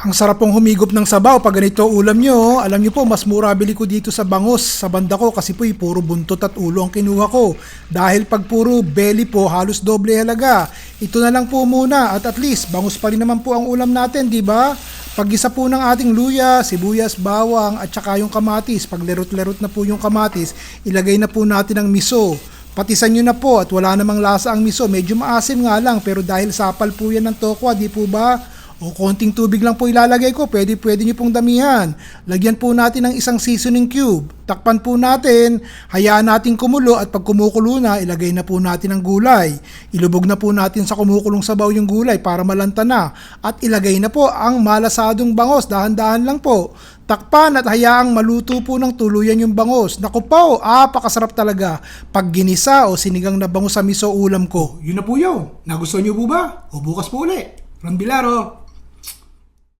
Ang sarap pong humigop ng sabaw pag ganito ulam nyo. Alam nyo po, mas mura bili ko dito sa bangus sa banda ko kasi po puro buntot at ulo ang kinuha ko. Dahil pag puro belly po, halos doble halaga. Ito na lang po muna at at least bangus pa rin naman po ang ulam natin, di ba? Pag-isa po ng ating luya, sibuyas, bawang at saka yung kamatis. Pag lerot-lerot na po yung kamatis, ilagay na po natin ang miso. Patisan nyo na po at wala namang lasa ang miso. Medyo maasim nga lang pero dahil sapal po yan ng tokwa, di po ba? O konting tubig lang po ilalagay ko, pwede pwede nyo pong damihan. Lagyan po natin ng isang seasoning cube. Takpan po natin, hayaan natin kumulo at pag kumukulo na, ilagay na po natin ang gulay. Ilubog na po natin sa kumukulong sabaw yung gulay para malanta na. At ilagay na po ang malasadong bangos, dahan-dahan lang po. Takpan at hayaang maluto po ng tuluyan yung bangos. Naku po, ah, pakasarap talaga. Pag ginisa o sinigang na bangos sa miso ulam ko. Yun na po yun. Nagustuhan niyo po ba? O bukas po uli. Ron Bilaro.